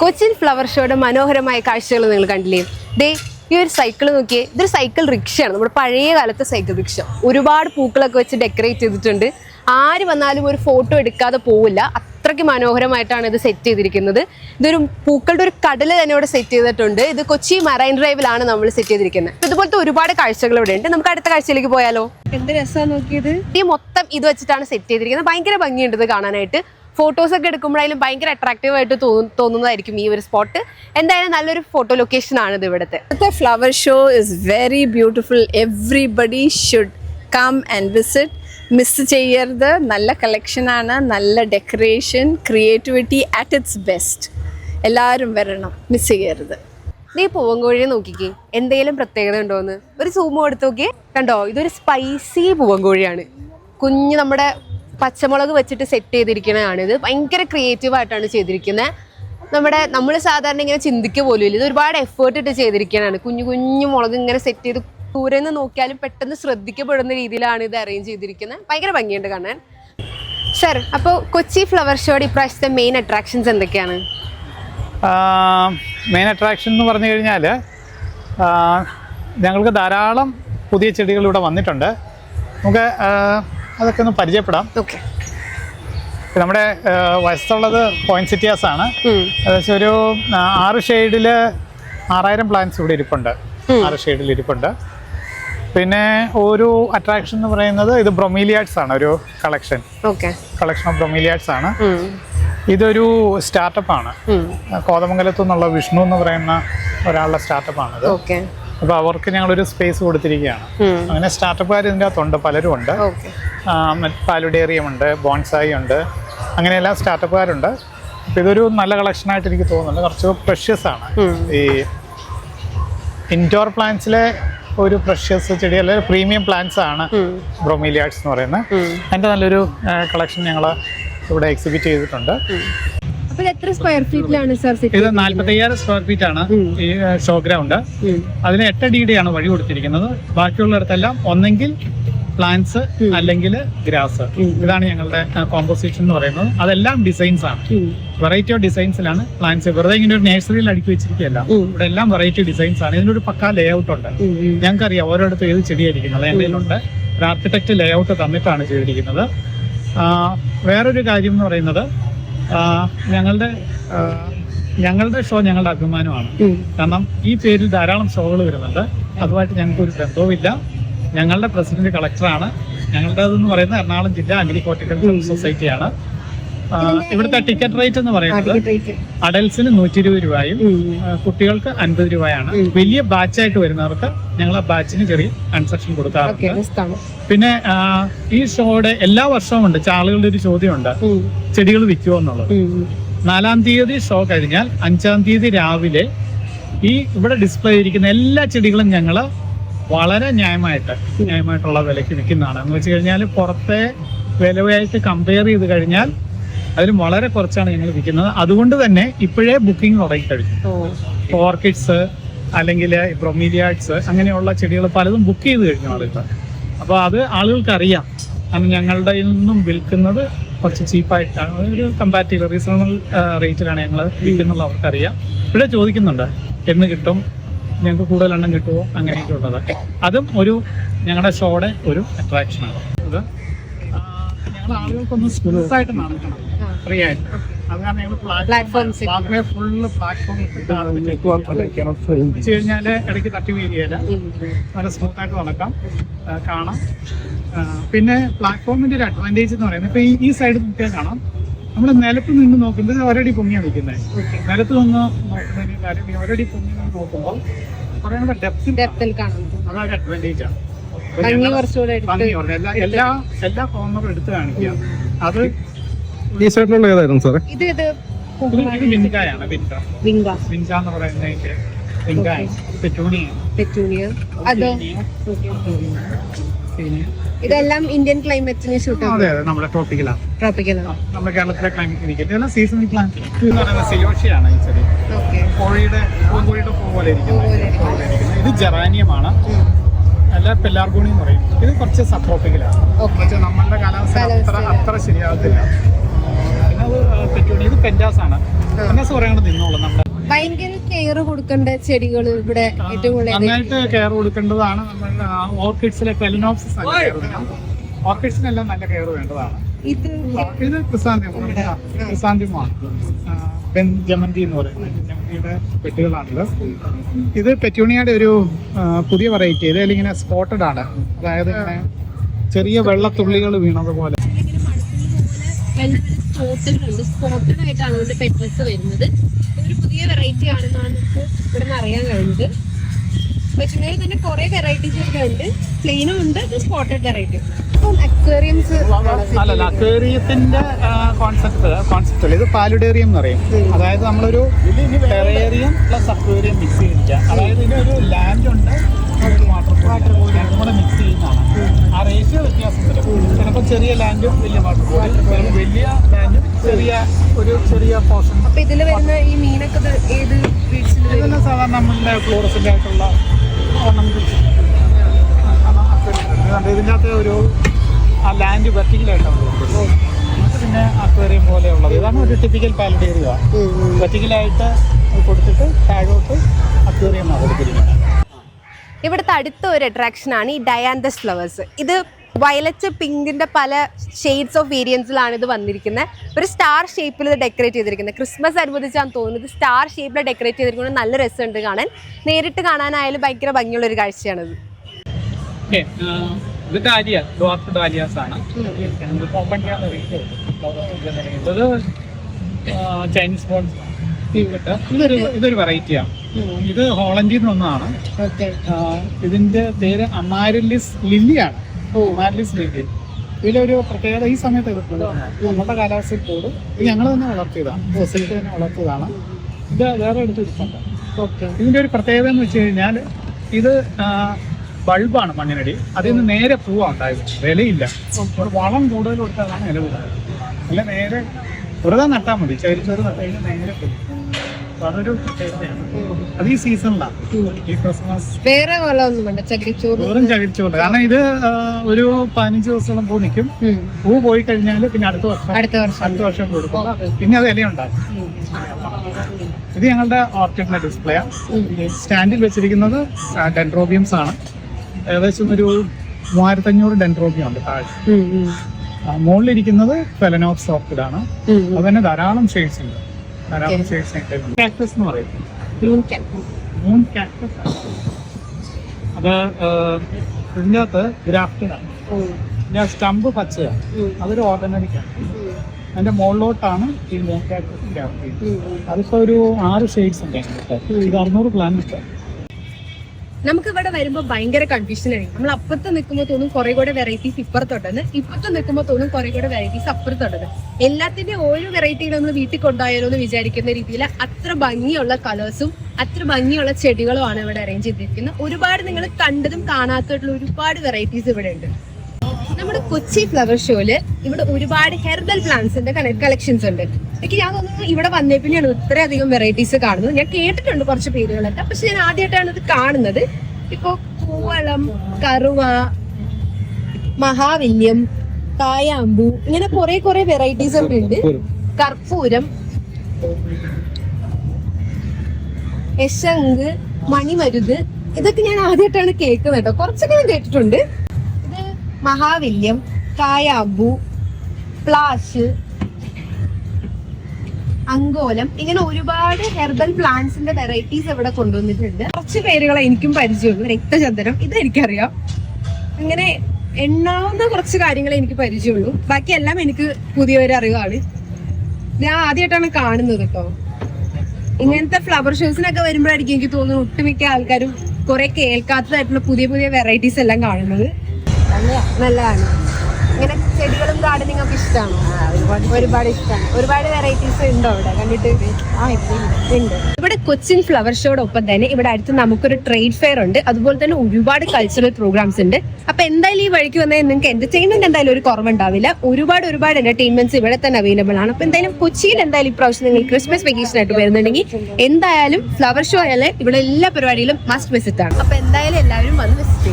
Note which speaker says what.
Speaker 1: Cochin flower ഷോയുടെ മനോഹരമായ കാഴ്ചകൾ നിങ്ങൾ കണ്ടില്ലേ? ദേ ഈ ഒരു സൈക്കിൾ നോക്കിയേ ഇതൊരു സൈക്കിൾ റിക്ഷയാണ്. നമ്മുടെ പഴയ കാലത്തെ സൈക്കിൾ റിക്ഷ. ഒരുപാട് പൂക്കളൊക്കെ വെച്ച് ഡെക്കറേറ്റ് ചെയ്തിട്ടുണ്ട്. ആര് വന്നാലും ഒരു ഫോട്ടോ എടുക്കാതെ പോവില്ല. അത്രയ്ക്ക് മനോഹരമായിട്ടാണ് ഇത് സെറ്റ് ചെയ്തിരിക്കുന്നത്. ഇതൊരു പൂക്കളുടെ ഒരു കടൽ തന്നെ ഇവിടെ സെറ്റ് ചെയ്തിട്ടുണ്ട്. ഇത് കൊച്ചി മറൈൻ ഡ്രൈവിലാണ് നമ്മൾ സെറ്റ് ചെയ്തിരിക്കുന്നത്. അപ്പൊ ഇതുപോലത്തെ ഒരുപാട് കാഴ്ചകൾ ഇവിടെ ഉണ്ട്. നമുക്ക് അടുത്ത കാഴ്ചയിലേക്ക് പോയാലോ. എന്ത് രസമാണ് നോക്കിയത്? ഈ മൊത്തം ഇത് വെച്ചിട്ടാണ് സെറ്റ് ചെയ്തിരിക്കുന്നത്. ഭയങ്കര ഭംഗിയുണ്ട് ഇത് കാണാനായിട്ട്. ഫോട്ടോസ് ഒക്കെ എടുക്കുമ്പോഴായാലും ഭയങ്കര അട്രാക്റ്റീവ് ആയിട്ട് തോന്നുന്നതായിരിക്കും ഈ ഒരു സ്പോട്ട് എന്തായാലും നല്ലൊരു ഫോട്ടോ ലൊക്കേഷൻ ആണ് ഇത് ഇവിടുത്തെ
Speaker 2: flower show is very beautiful everybody should come and visit. Miss ചെയ്യരുത്. നല്ല കളക്ഷനാണ് നല്ല decoration creativity at its best എല്ലാവരും വരണം. മിസ് ചെയ്യരുത്.
Speaker 1: നീ പൂവൻകോഴിയെ നോക്കിക്കേ. എന്തെങ്കിലും പ്രത്യേകത ഉണ്ടോന്ന് ഒരു സൂമോ എടുത്ത് നോക്കിയേ. കണ്ടോ? ഇതൊരു സ്പൈസി പൂവൻകോഴിയാണ്. കുഞ്ഞ് നമ്മുടെ പച്ചമുളക് വെച്ചിട്ട് സെറ്റ് ചെയ്തിരിക്കുന്നതാണ് ഇത് ഭയങ്കര ക്രിയേറ്റീവ് ആയിട്ടാണ് ചെയ്തിരിക്കുന്നത് നമ്മുടെ നമ്മൾ സാധാരണ ഇങ്ങനെ ചിന്തിക്കുക പോലും ഇല്ല. ഇത് ഒരുപാട് എഫേർട്ട് ഇട്ട് ചെയ്തിരിക്കുന്നതാണ് കുഞ്ഞു കുഞ്ഞു മുളക് ഇങ്ങനെ സെറ്റ് ചെയ്ത് ദൂരെ നിന്ന് നോക്കിയാലും പെട്ടെന്ന് ശ്രദ്ധിക്കപ്പെടുന്ന രീതിയിലാണ് ഇത് അറേഞ്ച് ചെയ്തിരിക്കുന്നത് ഭയങ്കര ഭംഗിയുണ്ട് കാണാൻ. സർ അപ്പോൾ കൊച്ചി ഫ്ലവർ ഷോയുടെ ഇപ്രാവശ്യത്തെ മെയിൻ അട്രാക്ഷൻസ് എന്തൊക്കെയാണ്?
Speaker 3: മെയിൻ അട്രാക്ഷൻ എന്ന് പറഞ്ഞു കഴിഞ്ഞാൽ ഞങ്ങൾക്ക് ധാരാളം പുതിയ ചെടികൾ ഇവിടെ വന്നിട്ടുണ്ട്. നമുക്ക് അതൊക്കെ ഒന്ന് പരിചയപ്പെടാം.
Speaker 1: ഓക്കെ.
Speaker 3: നമ്മുടെ വയസ്സുള്ളത് പോയിന്റ് സിറ്റിയാസ് ആണ്. ഏകദേശം ഒരു ആറ് ഷെയ്ഡിൽ ആറായിരം പ്ലാന്റ്സ് ഇവിടെ ഇരിപ്പുണ്ട്. ആറ് ഷെയ്ഡിൽ ഇരിപ്പുണ്ട്. പിന്നെ ഒരു അട്രാക്ഷൻ എന്ന് പറയുന്നത് ഇത് ബ്രൊമീലിയാഡ്സ് ആണ് ഒരു കളക്ഷൻ കളക്ഷൻ ഓഫ് ബ്രൊമീലിയാഡ്സ് ആണ്. ഇതൊരു സ്റ്റാർട്ടപ്പ് ആണ്. കോതമംഗലത്തു നിന്നുള്ള വിഷ്ണു എന്ന് പറയുന്ന ഒരാളുടെ സ്റ്റാർട്ടപ്പാണിത്
Speaker 1: ഓക്കെ.
Speaker 3: അപ്പൊ അവർക്ക് ഞങ്ങളൊരു സ്പേസ് കൊടുത്തിരിക്കുകയാണ്. അങ്ങനെ സ്റ്റാർട്ടപ്പുകാർ ഇതിന്റെ അകത്തുണ്ട് പലരും ഉണ്ട്
Speaker 1: ഓക്കെ
Speaker 3: പാലുഡേറിയം ഉണ്ട് ബോൺസായി ഉണ്ട് അങ്ങനെയെല്ലാം സ്റ്റാർട്ടപ്പുകാരുണ്ട്. അപ്പോൾ ഇതൊരു നല്ല കളക്ഷനായിട്ട് എനിക്ക് തോന്നുന്നുണ്ട്. കുറച്ച് പ്രഷ്യസ് ആണ്. ഈ ഇൻഡോർ പ്ലാന്റ്സിലെ ഒരു പ്രഷ്യസ് ചെടി അല്ലെങ്കിൽ പ്രീമിയം പ്ലാന്റ്സ് ആണ് ബ്രോമിലിയാഡ്സ് എന്ന് പറയുന്നത്. അതിന്റെ നല്ലൊരു കളക്ഷൻ ഞങ്ങൾ ഇവിടെ എക്സിബിറ്റ് ചെയ്തിട്ടുണ്ട്.
Speaker 1: എത്ര സ്ക്വയർ ഫീറ്റിലാണ് സർ
Speaker 3: ഇത് നാല്പത്തയ്യായിരം സ്ക്വയർ ഫീറ്റ് ആണ് ഈ ഷോ ഗ്രൗണ്ട് അതിന് ആണ് വഴി കൊടുത്തിരിക്കുന്നത്. ബാക്കിയുള്ളിടത്തെല്ലാം ഒന്നെങ്കിൽ പ്ലാന്റ്സ് അല്ലെങ്കിൽ ഗ്രാസ് ഇതാണ് ഞങ്ങളുടെ കോമ്പോസിഷൻ എന്ന് പറയുന്നത്. അതെല്ലാം ഡിസൈൻസ് ആണ്. വെറൈറ്റി ഓഫ് ഡിസൈൻസിലാണ് പ്ലാന്റ്സ് വെറുതെ ഇങ്ങനെ ഒരു നഴ്സറിയിൽ അടുക്കി വെച്ചിരിക്കുകയല്ല. ഇവിടെ എല്ലാം വെറൈറ്റി ഡിസൈൻസ് ആണ്. ഇതിനൊരു പക്ക ലേ ഔട്ട് ഉണ്ട് ഞങ്ങൾക്കറിയാം ഓരോടത്തും ഏത് ചെടിയായിരിക്കുന്നത്. എന്റെ കയ്യിലുണ്ട് ഒരു ആർക്കിടെക്ട് ലേ ഔട്ട് തന്നിട്ടാണ് ചെയ്തിരിക്കുന്നത്. വേറൊരു കാര്യം എന്ന് പറയുന്നത് ഞങ്ങളുടെ ഞങ്ങളുടെ ഷോ ഞങ്ങളുടെ അഭിമാനമാണ്. കാരണം ഈ പേരിൽ ധാരാളം ഷോകൾ വരുന്നുണ്ട്. അതുമായിട്ട് ഞങ്ങൾക്ക് ഒരു ബന്ധവുമില്ല. ഞങ്ങളുടെ പ്രസിഡന്റ് കളക്ടറാണ്. ഞങ്ങളുടേതെന്ന് പറയുന്നത് എറണാകുളം ജില്ലാ അഗ്രി ഹോർട്ടിക്കൾച്ചർ സൊസൈറ്റിയാണ്. ഇവിടുത്തെ ടിക്കറ്റ് റേറ്റ് എന്ന് പറയുന്നത് അഡൽസിന് നൂറ്റി ഇരുപത് രൂപയും കുട്ടികൾക്ക് അൻപത് രൂപയാണ്. വലിയ ബാച്ചായിട്ട് വരുന്നവർക്ക് ഞങ്ങൾ ആ ബാച്ചിന് ചെറിയ കൺസെഷൻ കൊടുക്കാറുണ്ട്. പിന്നെ ഈ ഷോയുടെ എല്ലാ വർഷവും ഉണ്ട്. ചാളുകളുടെ ഒരു ചോദ്യമുണ്ട്. ചെടികൾ വിൽക്കുമോ എന്നുള്ളത്. നാലാം തീയതി ഷോ കഴിഞ്ഞാൽ അഞ്ചാം തീയതി രാവിലെ ഈ ഇവിടെ ഡിസ്പ്ലേ ചെയ്തിരിക്കുന്ന എല്ലാ ചെടികളും ഞങ്ങൾ വളരെ ന്യായമായിട്ട് ന്യായമായിട്ടുള്ള വിലയ്ക്ക് വിൽക്കുന്നതാണ്. എന്ന് വെച്ച് കഴിഞ്ഞാൽ പുറത്തെ വിലയായിട്ട് കമ്പയർ ചെയ്ത് കഴിഞ്ഞാൽ അതിലും വളരെ കുറച്ചാണ് ഞങ്ങൾ വിൽക്കുന്നത്. അതുകൊണ്ട് തന്നെ ഇപ്പോഴേ ബുക്കിംഗ് തുടങ്ങി കഴിഞ്ഞു. ഓർക്കിഡ്സ് അല്ലെങ്കിൽ ബ്രൊമീലിയാഡ്സ് അങ്ങനെയുള്ള ചെടികൾ പലതും ബുക്ക് ചെയ്ത് കഴിഞ്ഞു ആളുകൾ അപ്പോൾ അത് ആളുകൾക്ക് അറിയാം കാരണം ഞങ്ങളുടെ നിന്നും വിൽക്കുന്നത് കുറച്ച് ചീപ്പായിട്ടാണ്. ഒരു കമ്പാറ്റീവ് റീസണബിൾ റേറ്റിലാണ് ഞങ്ങൾ വിൽക്കുന്നുള്ള അവർക്കറിയാം. ഇവിടെ ചോദിക്കുന്നുണ്ട് എന്ന് കിട്ടും? ഞങ്ങൾക്ക് കൂടുതൽ എണ്ണം കിട്ടുമോ അങ്ങനെയൊക്കെ ഉള്ളത്. അതും ഒരു ഞങ്ങളുടെ ഷോയുടെ ഒരു അട്രാക്ഷനാണ് അത് ഞങ്ങൾ ആളുകൾക്കൊന്ന് സ്മൂത്ത് ആയിട്ട് നടക്കണം ഫ്രീ ആയിട്ട്. അത് കാരണം ഞങ്ങൾ. പ്ലാറ്റ്ഫോം ഫുള്ള് പ്ലാറ്റ്ഫോം വെച്ച് കഴിഞ്ഞാൽ ഇടയ്ക്ക് തട്ടി വീഴുകയില്ല. നല്ല സ്മൂത്ത് ആയിട്ട് നടക്കാം കാണാം. പിന്നെ പ്ലാറ്റ്ഫോമിന്റെ ഒരു അഡ്വാന്റേജ് എന്ന് പറയുന്നത് ഇപ്പൊ ഈ സൈഡ് നോക്കിയാൽ കാണാം. നമ്മൾ നിലത്ത് നിന്ന് നോക്കുമ്പോൾ ഒരടി പൊങ്ങിയാണ് നിൽക്കുന്നത് നിലത്ത് നിന്ന് നോക്കുന്നതിന് ഒരടി പൊങ്ങി നിന്ന് നോക്കുമ്പോൾ
Speaker 1: ഡെപ്തിൽ കാണാം
Speaker 3: അതൊരു അഡ്വാന്റേജ് ആണ്. അപ്പൊ
Speaker 1: ഭംഗി കുറച്ചുകൂടെ
Speaker 3: എല്ലാ എല്ലാ എല്ലാ കോർണറും എടുത്ത് കാണിക്കുക അത്
Speaker 4: ഈ സൈഡിലുള്ള ഏതായിരുന്നു സാറേ?
Speaker 1: ഇത് ഇത്
Speaker 3: വിൻകായാണ് വിൻക വിൻക എന്ന് പറയുന്നതിന്റെ വിൻകായ പെറ്റൂണിയ
Speaker 1: പെറ്റൂണിയ. അതോ
Speaker 3: പിന്നെ
Speaker 1: ഇതെല്ലാം ഇന്ത്യൻ ക്ലൈമറ്റിന്
Speaker 3: അതെ
Speaker 1: സൂട്ടാണ്
Speaker 3: അതെ നമ്മുടെ ട്രോപ്പിക്കലാണ്
Speaker 1: ട്രോപ്പിക്കലാണ്
Speaker 3: നമ്മുടെ കേരളത്തിലെ ക്ലൈമറ്റ് ഇരിക്കുന്നത് ഇതെല്ലാം സീസണൽ പ്ലാന്റ് എന്ന് പറയുന്നത് സിയോഷിയാണ് ഈ ചെടി കോഴിയുടെ പൂങ്കോഴിയുടെ പൂ പോലെ ഇരിക്കുന്നത്. ഇത് ജെറാനിയമാണ് അല്ല പെല്ലാർഗോണി എന്ന് പറയും. ഇത് കുറച്ച് സബ്ട്രോപ്പിക്കലാണ് പക്ഷെ നമ്മളുടെ കാലാവസ്ഥ അത്ര അത്ര ശരിയാകത്തില്ല. പിന്നെ അത് പെറ്റൂണി ഇത് പെൻഡാസ് ആണ്. പെൻഡാസ് പറയണത് നിന്നോളൂ നമ്മുടെ
Speaker 1: ഭയങ്കര കെയർ കൊടുക്കേണ്ട ചെടികൾ ഇവിടെ ഏറ്റവും കൂടുതൽ
Speaker 3: കെയർ കൊടുക്കേണ്ടതാണ്. നമ്മൾ ഓർക്കിഡ്സിലെ പെലിനോപ്സിസ് ഓർക്കിഡ്സിനെല്ലാം നല്ല കെയർ വേണ്ടതാണ്.
Speaker 1: ഇത്
Speaker 3: ഇത് ക്രിസാന്തിമാണ് ജമന്തി എന്ന് പറയുന്നത് ജമന്തിയുടെ പെട്ടുകളാണിത് ഇത് പെറ്റൂണിയയുടെ ഒരു പുതിയ വെറൈറ്റി ഇത് ഇങ്ങനെ സ്പോട്ടഡ് ആണ്. അതായത് ഇങ്ങനെ ചെറിയ വെള്ളത്തുള്ളികൾ വീണതുപോലെ
Speaker 1: സ്പോട്ടുകളുണ്ട് സ്പോട്ടഡ് ആയിട്ടാണ് പെറ്റൽസ് വരുന്നത്. പുതിയ വെറൈറ്റി ആണെന്നാണ് നമുക്ക് ഇവിടെ നിന്ന് അറിയാൻ കഴിഞ്ഞത് വെച്ചിട്ടുണ്ടെങ്കിൽ തന്നെ കുറെ വെറൈറ്റീസ് ഒക്കെ ഉണ്ട്. പ്ലെയിനും ഉണ്ട് സ്പോട്ടഡ് വെറൈറ്റി അക്വേറിയംസ്
Speaker 3: അല്ലല്ല അക്വേറിയത്തിന്റെ കോൺസെപ്റ്റ് കോൺസെപ്റ്റ് ഇത് പാലുഡേറിയം എന്ന് പറയും. അതായത് നമ്മളൊരു ടെറേറിയം പ്ലസ് അക്വേറിയം മിക്സ് ചെയ്തിരിക്കുക അതായത് ഇതിനൊരു ലാൻഡ് ഉണ്ട് വാട്ടർ വാട്ടർ രണ്ടും കൂടെ മിക്സ് ചെയ്യുന്നതാണ്. ആ റേഷ്യോ വ്യത്യാസം വരും ചിലപ്പോൾ ചെറിയ ലാൻഡും വലിയ വാട്ടർ ബോഡി വലിയ ലാൻഡും ചെറിയ ഒരു ചെറിയ പോർഷൻ
Speaker 1: അപ്പൊ ഇതിൽ വരുന്ന ഈ മീനൊക്കെ ഏത്
Speaker 3: ഇതെല്ലാം സാധാരണ നമ്മളുടെ ഫ്ലോറസിന്റെ ആയിട്ടുള്ള ornaments. ഇതുണ്ട്. ഇതിന്റെ അകത്ത് ഒരു ആ ലാൻഡ് വെർട്ടിക്കലായിട്ടാണ് പിന്നെ അക്വേറിയം പോലെയുള്ളത്. ഇതാണ് ഒരു ടിപ്പിക്കൽ വെർട്ടിക്കലായിട്ട് കൊടുത്തിട്ട് താഴോട്ട് കൊടുത്തിരിക്കുന്നത്.
Speaker 1: ഇവിടുത്തെ അടുത്ത ഒരു അട്രാക്ഷൻ ആണ് ഈ ഡയാന്തസ് ഫ്ലവേഴ്സ് ഇത് വയലറ്റ് പിങ്കിന്റെ പല ഷെയ്ഡ്സ് ഓഫ് വേരിയൻസിലാണ് ഇത് വന്നിരിക്കുന്നത് ഒരു സ്റ്റാർ ഷേപ്പിൽ ഇത് ഡെക്കറേറ്റ് ചെയ്തിരിക്കുന്നത് ക്രിസ്മസ് അനുബന്ധിച്ചാണ് തോന്നുന്നത് സ്റ്റാർ ഷേപ്പിൽ ഡെക്കറേറ്റ് ചെയ്തിരിക്കുന്നത് നല്ല രസമുണ്ട് കാണാൻ. നേരിട്ട് കാണാനായാലും ഭയങ്കര ഭംഗിയുള്ള ഒരു കാഴ്ചയാണിത്
Speaker 3: ഇത് ഡാലിയ ഡോർഫ് ഡാലിയാസ് ആണ്. ഇത് ചൈനീസ് ബോൺസ് ഇതൊരു ഇതൊരു വെറൈറ്റിയാണ് ഇത് ഹോളണ്ടിൽ നിന്നൊന്നാണ്. ഇതിന്റെ പേര് അമാരലിസ് ലില്ലിയാണ് അമാരലിസ് ഒരു പ്രത്യേകത ഈ സമയത്ത് ഇത് നമ്മുടെ കാലാവസ്ഥയിൽ ഇത് ഞങ്ങൾ തന്നെ വളർത്തിയതാണ്. സൊസൈറ്റി തന്നെ വളർത്തിയതാണ്. ഇത് വേറെ എടുത്ത് ഇരിപ്പുണ്ട് ഇതിന്റെ ഒരു പ്രത്യേകത എന്ന് വെച്ച് കഴിഞ്ഞാൽ ഇത് ബൾബാണ് മണ്ണിനടി അതിൽ നിന്ന് നേരെ പൂവാ ഉണ്ടായത് വിലയില്ല. ഒരു വളം കൂടുതൽ കൊടുത്താലാണ് ഇല വരുന്നത് അല്ല നേരെ വെറുതെ നട്ടാൽ മതി. ചെറിയ ചെറു നട്ടാൽ നേരെ പോകും അതൊരു അത് ഈ സീസണിലാണ് ഈ ക്രിസ്മസ്.
Speaker 1: വേറെ ഒന്നും വേണ്ട. ചകിരിച്ചോറ്.
Speaker 3: വെറും ചകിരിച്ചുകൊണ്ട് കാരണം ഇത് ആ, ഒരു പതിനഞ്ച് ദിവസത്തോളം പൂ നിൽക്കും പൂ പോയി കഴിഞ്ഞാൽ പിന്നെ അടുത്ത വർഷം
Speaker 1: അടുത്ത വർഷം.
Speaker 3: അടുത്ത വർഷം കൊടുക്കും. പിന്നെ അത് ഇലയുണ്ടാകും ഇത് ഞങ്ങളുടെ ഓർക്കിഡിന്റെ ഡിസ്പ്ലേ സ്റ്റാൻഡിൽ വെച്ചിരിക്കുന്നത് ഡെൻട്രോബിയംസ് ആണ്. ഏകദേശം ഒരു മൂവായിരത്തഞ്ഞൂറ് ഡെൻട്രോബിയം ഉണ്ട് താഴെ. ആ, മുകളിലിരിക്കുന്നത് ഫെലനോപ്സ് ഓർക്കിഡ് ആണ് അത് തന്നെ ധാരാളം ധാരാളം ഷെയ്ഡ്സ് ഉണ്ട്. കാക്ടസ് എന്ന് പറയും. മൂൺ കാക്ടസ് അത് ഇതിനകത്ത് ഗ്രാഫ്റ്റഡാണ് ഇതിന്റെ സ്റ്റമ്പ് പച്ചയാണ്. അതൊരു ഓർഗനൈക് ആണ്. അതിന്റെ മുകളിലോട്ടാണ് ഈ മൂൺ കാക്ടസ് ഗ്രാഫ്റ്റ് ചെയ്യുന്നത്. അതിപ്പോ ഒരു ആറ് ഷെയ്ഡ്സ് ഉണ്ട്. ഇത് അറുന്നൂറ് പ്ലാന്റ്
Speaker 1: നമുക്ക് ഇവിടെ വരുമ്പോൾ ഭയങ്കര കൺഫ്യൂഷൻ ആയിരിക്കും. നമ്മൾ അപ്പുറത്തെ നിൽക്കുമ്പോൾ തോന്നും കുറെ കൂടെ വെറൈറ്റീസ് ഇപ്പുറത്തുണ്ടെന്ന്. ഇപ്പുറത്ത് നിൽക്കുമ്പോൾ തോന്നും കുറെ കൂടെ വെറൈറ്റീസ് അപ്പുറത്തുണ്ടെന്ന്. എല്ലാത്തിന്റെ ഓരോ വെറൈറ്റികളും നമ്മൾ വീട്ടിൽ കൊണ്ടുപോയാലോ എന്ന് വിചാരിക്കുന്ന രീതിയിൽ അത്ര ഭംഗിയുള്ള കളേഴ്സും അത്ര ഭംഗിയുള്ള ചെടികളും ആണ് ഇവിടെ അറേഞ്ച് ചെയ്തിരിക്കുന്നത്. ഒരുപാട് നിങ്ങൾ കണ്ടതും കാണാത്തതായിട്ടുള്ള ഒരുപാട് വെറൈറ്റീസ് ഇവിടെ ഉണ്ട്. നമ്മുടെ കൊച്ചി ഫ്ലവർ ഷോയിൽ ഇവിടെ ഒരുപാട് ഹെർബൽ പ്ലാന്റ്സിന്റെ കളക്ഷൻസ് ഉണ്ട്. എനിക്ക് ഞാൻ തോന്നുന്നു ഇവിടെ വന്നേ പിന്നെയാണ് ഇത്രയധികം വെറൈറ്റീസ് കാണുന്നത്. ഞാൻ കേട്ടിട്ടുണ്ട് കുറച്ച് പേരുകളൊക്കെ. പക്ഷെ ഞാൻ ആദ്യമായിട്ടാണ് ഇത് കാണുന്നത്. ഇപ്പൊ കൂവളം കറുവ മഹാവില്യം കായാമ്പു ഇങ്ങനെ കുറെ കുറെ വെറൈറ്റീസ് ഒക്കെ ഉണ്ട്. കർപ്പൂരം യശങ്ക് മണിമരുത്. ഇതൊക്കെ ഞാൻ ആദ്യമായിട്ടാണ് കേൾക്കുന്നത് കേട്ടോ. കുറച്ചൊക്കെ ഞാൻ കേട്ടിട്ടുണ്ട്. ഇത് മഹാവില്യം കായാമ്പു പ്ലാഷ് അങ്കോലം. ഇങ്ങനെ ഒരുപാട് ഹെർബൽ പ്ലാന്റ്സിന്റെ വെറൈറ്റീസ് ഇവിടെ കൊണ്ടുവന്നിട്ടുണ്ട്. കുറച്ച് പേരുകളെ എനിക്കും പരിചയമുള്ളൂ. രക്തചന്ദനം ഇത് എനിക്കറിയാം അങ്ങനെ എണ്ണാവുന്ന കുറച്ച് കാര്യങ്ങളെ എനിക്ക് പരിചയമുള്ളൂ. ബാക്കിയെല്ലാം എനിക്ക് പുതിയൊരു അറിവാണ്. ഞാൻ ആദ്യമായിട്ടാണ് കാണുന്നത് കേട്ടോ ഇങ്ങനത്തെ ഫ്ലവർ ഷോസിനൊക്കെ വരുമ്പോഴായിരിക്കും എനിക്ക് തോന്നുന്നു ഒട്ടുമിക്ക ആൾക്കാരും കുറെ കേൾക്കാത്തതായിട്ടുള്ള പുതിയ പുതിയ വെറൈറ്റീസ് എല്ലാം കാണുന്നത്. നല്ലതാണ്. ചെടികളും ഗാർഡനിങ് ഒക്കെ ഇഷ്ടമാണ് ഒരുപാട് ഇഷ്ടമാണ് ഒരുപാട് വെറൈറ്റീസ് ഉണ്ടോ ഇവിടെ കണ്ടിട്ട് ഉണ്ട്. ഇവിടെ കൊച്ചിൻ ഫ്ലവർ ഷോയുടെ ഒപ്പം തന്നെ ഇവിടെ അടുത്ത് നമുക്കൊരു ട്രേഡ് ഫെയർ ഉണ്ട്. അതുപോലെ തന്നെ ഒരുപാട് കൾച്ചറൽ പ്രോഗ്രാംസ് ഉണ്ട്. അപ്പൊ എന്തായാലും ഈ വഴിക്ക് വന്നാൽ നിങ്ങൾക്ക് എന്റർടൈൻമെന്റ് എന്തായാലും ഒരു കുറവുണ്ടാവില്ല. ഒരുപാട് ഒരുപാട് എന്റർടൈൻമെന്റ്സ് ഇവിടെ തന്നെ അവൈലബിൾ ആണ്. അപ്പൊ എന്തായാലും കൊച്ചിയിൽ എന്തായാലും ഇപ്രാവശ്യം നിങ്ങൾ ക്രിസ്മസ് വെക്കേഷൻ ആയിട്ട് വരുന്നുണ്ടെങ്കിൽ എന്തായാലും ഫ്ലവർ ഷോ ആയാലും ഇവിടെ എല്ലാ പരിപാടിയിലും മസ്റ്റ് വിസിറ്റ് ആണ്. അപ്പൊ എന്തായാലും എല്ലാവരും വന്ന് വിസിറ്റ്